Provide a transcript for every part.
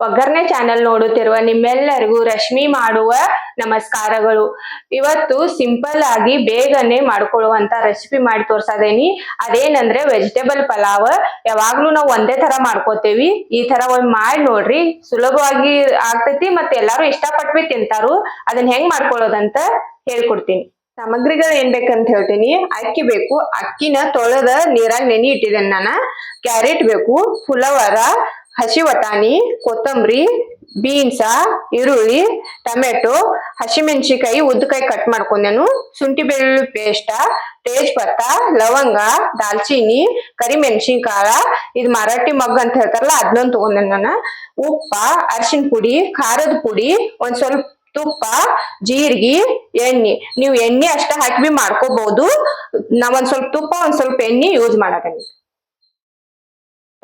ಒಗ್ಗರಣೆ ಚಾನೆಲ್ ನೋಡುತ್ತಿರುವ ನಿಮ್ಮೆಲ್ಲರಿಗೂ ರಶ್ಮಿ ಮಾಡುವ ನಮಸ್ಕಾರಗಳು. ಇವತ್ತು ಸಿಂಪಲ್ ಆಗಿ ಬೇಗನೆ ಮಾಡ್ಕೊಳ್ಳುವಂತ ರೆಸಿಪಿ ಮಾಡಿ ತೋರ್ಸದೇನಿ. ಅದೇನಂದ್ರೆ ವೆಜಿಟೇಬಲ್ ಪಲಾವ್. ಯಾವಾಗ್ಲೂ ನಾವು ಒಂದೇ ತರ ಮಾಡ್ಕೋತೇವಿ. ಈ ತರ ಒಂದ್ ಮಾಡಿ ನೋಡ್ರಿ. ಸುಲಭವಾಗಿ ಆಗ್ತೈತಿ ಮತ್ತೆ ಎಲ್ಲಾರು ಇಷ್ಟಪಟ್ಟು ತಿಂತಾರು. ಅದನ್ನ ಹೆಂಗ್ ಮಾಡ್ಕೊಳ್ಳೋದಂತ ಹೇಳ್ಕೊಡ್ತೀನಿ. ಸಾಮಗ್ರಿಗಳು ಏನ್ ಬೇಕಂತ ಹೇಳ್ತೀನಿ. ಅಕ್ಕಿ ಬೇಕು. ಅಕ್ಕಿನ ತೊಳೆದ ನೀರಾಗ ನೆನಿ ಇಟ್ಟಿದ್ದೇನೆ ನಾನು. ಕ್ಯಾರೆಟ್ ಬೇಕು. ಫುಲವರ ಹಸಿ ವಟಾಣಿ ಕೊತ್ತಂಬರಿ, ಬೀನ್ಸ, ಈರುಳ್ಳಿ, ಟೊಮೆಟೊ ಹಸಿಮೆಣಸಿಕಾಯಿ ಉದ್ದಕಾಯಿ ಕಟ್ ಮಾಡ್ಕೊಂಡೆನು. ಶುಂಠಿ ಬೆಳ್ಳುಳ್ಳಿ ಪೇಸ್ಟ ತೇಜ್ ಪತ್ತ ಲವಂಗ, ದಾಲ್ಚಿನ್ನಿ, ಕರಿಮೆಣಸಿನ್ಕಾಳ, ಇದು ಮರಾಠಿ ಮಗ್ ಅಂತ ಹೇಳ್ತಾರಲ್ಲ ಅದನ್ನೊಂದು ತಗೊಂಡೆ ನಾನು. ಉಪ್ಪ, ಅರಿಶಿನ ಪುಡಿ, ಖಾರದ ಪುಡಿ, ಒಂದ್ ಸ್ವಲ್ಪ ತುಪ್ಪ, ಜೀರಿಗೆ, ಎಣ್ಣೆ. ನೀವು ಎಣ್ಣೆ ಅಷ್ಟ ಹಾಕಿ ಬಿ ಮಾಡ್ಕೋಬಹುದು ನಾವ್ ಒಂದ್ ಸ್ವಲ್ಪ ತುಪ್ಪ, ಒಂದ್ ಸ್ವಲ್ಪ ಎಣ್ಣೆ ಯೂಸ್ ಮಾಡಕನಿ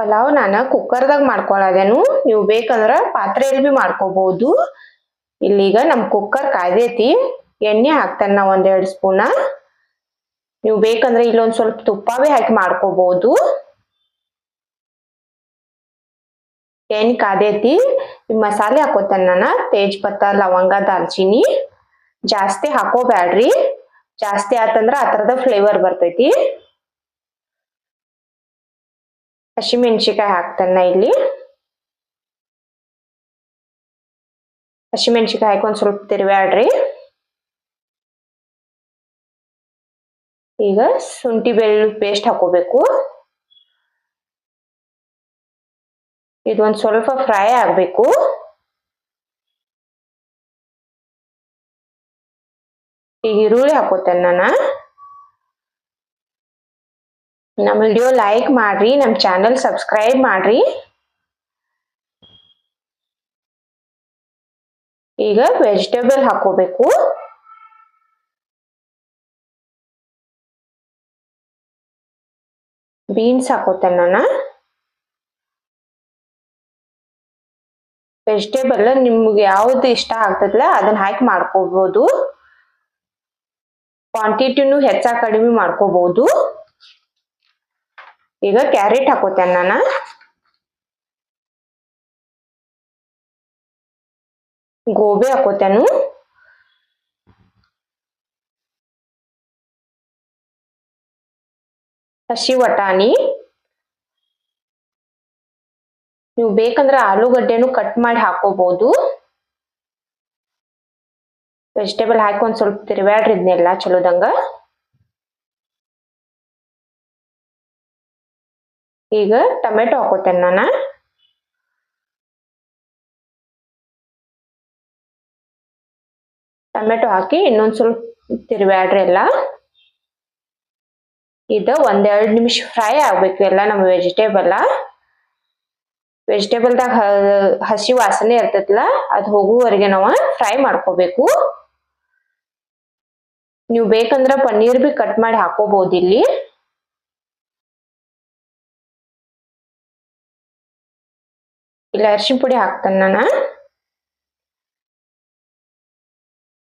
ಪಲಾವ್ ನಾನು ಕುಕ್ಕರ್ದಾಗ ಮಾಡ್ಕೊಳದೇನು? ನೀವು ಬೇಕಂದ್ರೆ ಪಾತ್ರೆಯಲ್ಲಿ ಭೀ ಮಾಡ್ಕೋಬಹುದು ಇಲ್ಲಿಗ ನಮ್ಮ ಕುಕ್ಕರ್ ಕಾಯ್ದೈತಿ. ಎಣ್ಣೆ ಹಾಕ್ತಾನೆ ನಾವು ಒಂದೆರಡು ಸ್ಪೂನ. ನೀವು ಬೇಕಂದ್ರೆ ಇಲ್ಲೊಂದು ಸ್ವಲ್ಪ ತುಪ್ಪ ಭೀ ಹಾಕಿ ಮಾಡ್ಕೋಬಹುದು ಎಣ್ಣೆ ಕಾದೈತಿ ಮಸಾಲೆ ಹಾಕೋತಾನೆ ನಾನು. ತೇಜ್ಪತ್ತ, ಲವಂಗ, ದಾಲ್ಚಿನ್ನಿ. ಜಾಸ್ತಿ ಹಾಕೋಬ್ಯಾಡ್ರಿ. ಜಾಸ್ತಿ ಆತಂದ್ರ ಆ ಥರದ ಫ್ಲೇವರ್ ಬರ್ತೈತಿ. ಹಸಿಮೆಣಸಿಕಾಯಿ ಹಾಕ್ತೇನೆ ಇಲ್ಲಿ. ಹಸಿಮೆಣಸಿಕಾಯಿ ಹಾಕಿ ಒಂದ್ ಸ್ವಲ್ಪ ತಿರ್ವ್ಯಾಡ್ರಿ ಈಗ ಶುಂಠಿ ಬೆಳ್ಳುಳ್ಳಿ ಪೇಸ್ಟ್ ಹಾಕೋಬೇಕು. ಇದೊಂದು ಸ್ವಲ್ಪ ಫ್ರೈ ಆಗಬೇಕು. ಈಗ ಈರುಳ್ಳಿ ಹಾಕೋತೇನೆ ನಾನು. ನಮ್ಮ ವಿಡಿಯೋ ಲೈಕ್ ಮಾಡ್ರಿ ನಮ್ಮ ಚಾನಲ್ ಸಬ್ಸ್ಕ್ರೈಬ್ ಮಾಡ್ರಿ. ಈಗ ವೆಜಿಟೇಬಲ್ ಹಾಕೋಬೇಕು ಬೀನ್ಸ್ ಹಾಕೋತೇನೆ ನಾನು. ವೆಜಿಟೇಬಲ್ ನಿಮ್ಗೆ ಯಾವ್ದು ಇಷ್ಟ ಆಗ್ತದಲ್ಲ ಅದನ್ನ ಹಾಕಿ ಮಾಡ್ಕೋಬಹುದು ಕ್ವಾಂಟಿಟಿನೂ ಹೆಚ್ಚ ಕಡಿಮೆ ಮಾಡ್ಕೋಬಹುದು ಈಗ ಕ್ಯಾರೆಟ್ ಹಾಕೋತೇನೆ ನಾನು ಗೋಬಿ ಹಾಕೋತೇನು ಹಸಿ ವಟಾಣಿ. ನೀವು ಬೇಕಂದ್ರೆ ಆಲೂಗಡ್ಡೆನು ಕಟ್ ಮಾಡಿ ಹಾಕೋಬಹುದು ವೆಜಿಟೇಬಲ್ ಹಾಕಿ ಒಂದ್ ಸ್ವಲ್ಪ ತಿರ್ವ್ಯಾಡ್ರಿ ಇದನ್ನೆಲ್ಲ, ಚಲೋದಂಗ. ಈಗ ಟೊಮೆಟೊ ಹಾಕೋತೇನೆ ನಾನು. ಟೊಮೆಟೊ ಹಾಕಿ ಇನ್ನೊಂದು ಸ್ವಲ್ಪ ತಿರ್ವ್ಯಾಡ್ರಿ ಎಲ್ಲ. ಇದು ಒಂದೆರಡು ನಿಮಿಷ ಫ್ರೈ ಆಗ್ಬೇಕು ಎಲ್ಲ ನಮ್ಮ ವೆಜಿಟೇಬಲ್. ವೆಜಿಟೇಬಲ್ದಾಗ ಹಸಿ ವಾಸನೆ ಇರ್ತೈತಲ್ಲ ಅದು ಹೋಗುವವರೆಗೆ ನಾವು ಫ್ರೈ ಮಾಡ್ಕೋಬೇಕು. ನೀವು ಬೇಕಂದ್ರೆ ಪನ್ನೀರ್ ಬಿ ಕಟ್ ಮಾಡಿ ಹಾಕೋಬಹುದು ಇಲ್ಲಿ. ಇಲ್ಲ ಅರಿಶಿನ ಪುಡಿ ಹಾಕ್ತೇನೆ ನಾನು.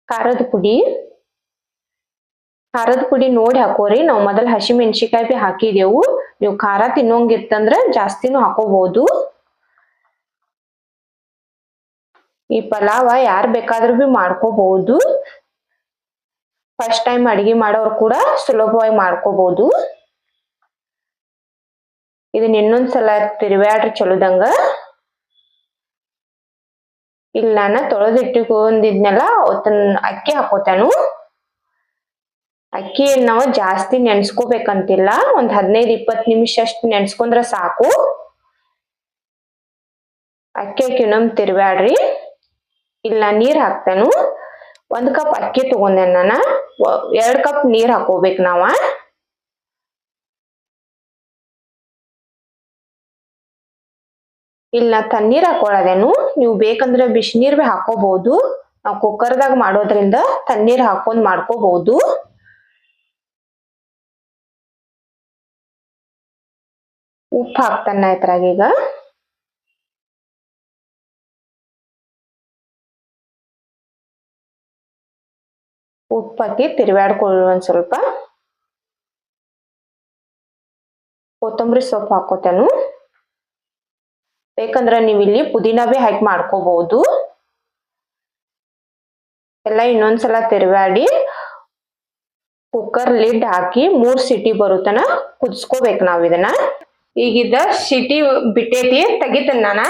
ಖಾರದ ಪುಡಿ. ಖಾರದ ಪುಡಿ ನೋಡಿ ಹಾಕೋರಿ. ನಾವು ಮೊದಲು ಹಸಿ ಮೆಣಸಿಕಾಯಿ ಬಿ ಹಾಕಿದೆವು. ನೀವು ಖಾರ ತಿನ್ನೋಂಗಿತ್ತಂದ್ರ ಜಾಸ್ತಿನೂ ಹಾಕೋಬಹುದು ಈ ಪಲಾವ ಯಾರು ಬೇಕಾದ್ರೂ ಬಿ ಮಾಡ್ಕೋಬಹುದು ಫಸ್ಟ್ ಟೈಮ್ ಅಡಿಗೆ ಮಾಡೋರು ಕೂಡ ಸುಲಭವಾಗಿ ಮಾಡ್ಕೋಬಹುದು ಇದನ್ನ ಇನ್ನೊಂದ್ಸಲ ತಿರುವ್ಯಾಡ್ರಿ ಚಲೋದಂಗ ಇಲ್ಲಿ ನಾನು ತೊಳೆದಿಟ್ಟುಕೊಂಡಿದ್ನೆಲ್ಲ ಅವತ್ತನ್ನ ಅಕ್ಕಿ ಹಾಕೋತಾನು. ಅಕ್ಕಿ ನಾವು ಜಾಸ್ತಿ ನೆನ್ಸ್ಕೋಬೇಕಂತಿಲ್ಲ, ಒಂದ್ ಹದಿನೈದು ಇಪ್ಪತ್ತು ನಿಮಿಷ ಅಷ್ಟು ನೆನ್ಸ್ಕೊಂಡ್ರ ಸಾಕು. ಅಕ್ಕಿ ಅಕ್ಕಿ ನಮ್ ತಿರ್ಬ್ಯಾಡ್ರಿ. ಇಲ್ಲ, ನೀರ್ ಹಾಕ್ತಾನು. ಒಂದ್ ಕಪ್ ಅಕ್ಕಿ ತಗೊಂಡೆ ನಾನು. ಎರಡ್ ಕಪ್ ನೀರ್ ಹಾಕೋಬೇಕು ನಾವ. ಇಲ್ಲ ತಣ್ಣೀರ್ ಹಾಕೊಳ್ಳೋದೇನು ನೀವು ಬೇಕಂದ್ರೆ ಬಿಸಿನೀರ್ ಬಿ ಹಾಕೋಬಹುದು ನಾವು ಕುಕ್ಕರ್ದಾಗ ಮಾಡೋದ್ರಿಂದ ತಣ್ಣೀರ್ ಹಾಕೊಂಡ್ ಮಾಡ್ಕೋಬಹುದು ಉಪ್ಪು ಹಾಕ್ತಾನ ಇದ್ರಾಗ ಈಗ. ಉಪ್ಪು ಹಾಕಿ ತಿರ್ವ್ಯಾಡ್ಕೊಳ್ಳಿ ಒಂದ್ ಸ್ವಲ್ಪ. ಕೊತ್ತಂಬರಿ ಸೊಪ್ಪು ಹಾಕೋತೇನು. ಬೇಕಂದ್ರ ನೀವು ಇಲ್ಲಿ ಪುದೀನ ಬಿ ಹಾಕಿ ಮಾಡ್ಕೋಬಹುದು ಎಲ್ಲ ಇನ್ನೊಂದ್ಸಲ ತಿರುವಾಡಿ ಕುಕ್ಕರ್ ಲಿಡ್ ಹಾಕಿ ಮೂರ್ ಸಿಟಿ ಬರುತ್ತನ ಕುದಿಸ್ಕೋಬೇಕು ನಾವು ಇದನ್ನ. ಈಗಿದ ಸಿಟಿ ಬಿಟ್ಟೈತಿ ತೆಗಿತೇನೆ ನಾನ.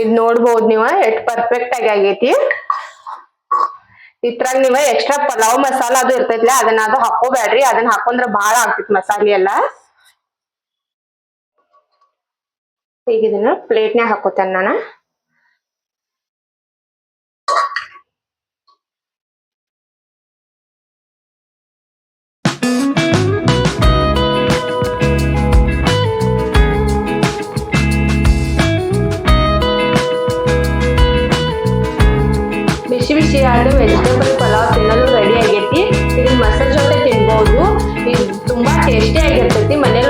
ಇದ್ ನೋಡ್ಬಹುದ್ ನೀವ, ಎಷ್ಟ್ ಪರ್ಫೆಕ್ಟ್ ಆಗಿ ಆಗೈತಿ. ಇದ್ರಾಗ ನೀವ ಎಕ್ಸ್ಟ್ರಾ ಪಲಾವ್ ಮಸಾಲ ಅದು ಇರ್ತೈತ್ಲ, ಅದನ್ನ ಅದು ಹಾಕೋಬೇಡ್ರಿ. ಅದನ್ನ ಹಾಕೊಂಡ್ರ ಬಾಳ ಆಗ್ತೈತಿ ಮಸಾಲೆ ಎಲ್ಲ. ಈಗ ಇದನ್ನ ಪ್ಲೇಟ್ನ್ಯಾಗ ಹಾಕೋತೇನೆ ನಾನು. ಮಿರ್ಚಿ ಆ್ಯಂಡ್ ವೆಜಿಟೇಬಲ್ ಪಲಾವ್ ತಿನ್ನಲು ರೆಡಿ ಆಗೈತಿ ಇದನ್ನ ಮಸಾಲೆ ಜೊತೆ ತಿನ್ಬೋದು ಇದು ತುಂಬಾ ಟೇಸ್ಟಿ ಆಗಿರ್ತೈತಿ ಮನೇಲಿ